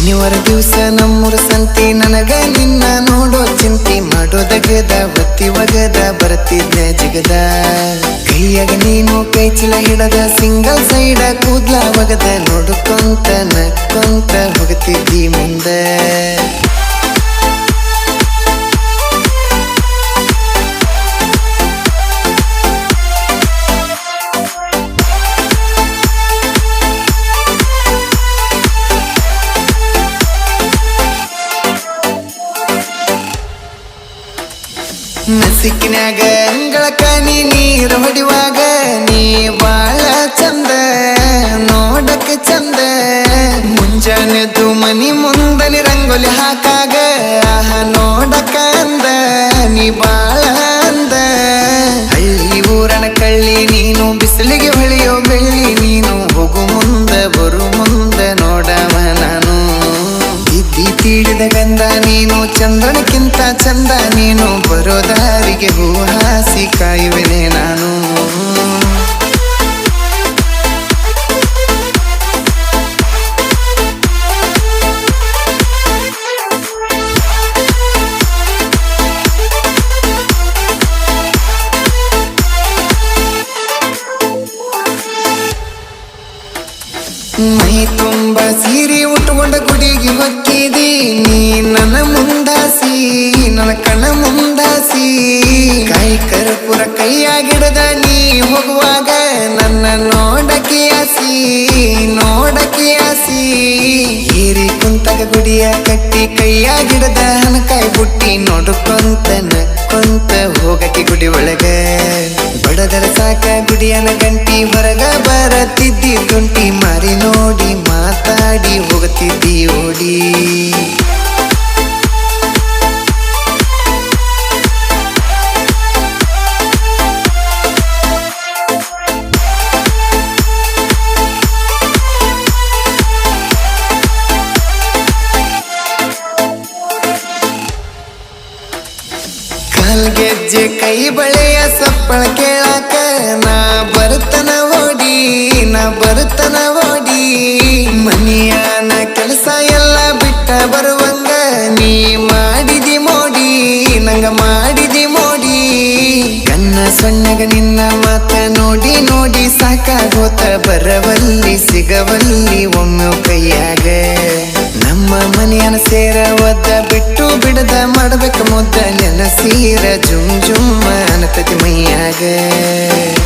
ಶನಿವಾರ ದಿವಸ ನಮ್ಮೂರ ಸಂತಿ, ನನಗ ನಿನ್ನ ನೋಡೋ ಚಿಂತಿ ಮಾಡೋದಗದ ಬತ್ತಿ ಒಗದ ಬರ್ತಿದ್ದ ಜಗದ. ಕೈಯಾಗ ನೀನು, ಕೈ ಚೀಲ ಹಿಡದ, ಸಿಂಗಲ್ ಸೈಡ ಕೂದ್ಲ ಒಗದ ನೋಡ್ಕೊಂತ ನಕ್ಕೊಂತ ಹೋಗ್ತಿದ್ದಿ ಮುಂದೆ. ನಸಿಕಿನ್ಯಾಗ ಕನಿ ನೀರು ಹೊಡಿವಾಗ ನೀ ಬಾಳ ಚಂದ, ನೋಡಕ ಚಂದ. ಮುಂಜಾನೆದು ಮನಿ ಮುಂದನಿ ರಂಗೋಲಿ ಹಾಕಾಗ, ಆಹ, ನೋಡಕ ಅಂದ, ನೀ ಬಾಳ ಅಂದ. ಹಳ್ಳಿ ಊರನ ಕಳ್ಳಿ ನೀನು ತೀಡಿದ ಗಂಧ ನೀನು ಚಂದ್ರನಕ್ಕಿಂತ ಚಂದ ನೀನು ಬರೋ ದಾರಿಗೆ ಹೂ ಹಾಸಿ ಕಾಯುವೆನೆ ನಾನು. ಮೈ ತುಂಬ ನನ್ನ ಕಣ್ಣ ಮುಂದಾಸಿ. ಕೈ ಕರ್ಪುರ ಕೈಯಾಗಿಡದ ನೀ ಹೋಗುವಾಗ ನನ್ನ ನೋಡಕ್ಕೆ ಆಸಿ ಹೀರಿ ಕುಂತಗ ಗುಡಿಯ ಕಟ್ಟಿ ಕೈಯಾಗಿಡದ ಹನಕಾಯಿ ಬುಟ್ಟಿ ನೋಡ್ಕೊಂತ ಕೊಂತ ಹೋಗಕ್ಕೆ ಗುಡಿ ಒಳಗ. ಬಡದರ ಸಾಕ ಗುಡಿಯನ ಗಂಟಿ ಹೊರಗ ಬರತಿದ್ದಿ ತುಂಟಿ ಮಾರಿ ನೋಡಿ ಮಾತಾಡಿ ಹೋಗುತ್ತಿದ್ದಿ ಓಡಿ. ಕೈ ಬಳೆಯ ಸಪ್ಪಳ ಕೇಳಾಕ ನಾ ಬರ್ತನ ಓಡಿ, ನಾ ಬರ್ತನ ಓಡಿ. ಮನಿಯಾನ ಕೆಲಸ ಎಲ್ಲ ಬಿಟ್ಟ ಬರುವಂಗ ನೀ ಮಾಡಿದಿ ಮೋಡಿ, ನಂಗ ಮಾಡಿದಿ ಮೋಡಿ. ಕನ್ನ ಸಣ್ಣಗ ನಿನ್ನ ಮಾತ ನೋಡಿ ನೋಡಿ ಸಾಕಾಗೋತ ಬರವಲ್ಲಿ, ಸಿಗವಲ್ಲಿ ಒಮ್ಮೆ ಕೈಯಾಗ. ನಮ್ಮ ಮನೆಯನ ಸೇರ ಒದ್ದ ಬಿಟ್ಟು ಬಿಡದ ಮಾಡ್ಬೇಕ ಮುದ್ದ شو ما أنا تدمي عقل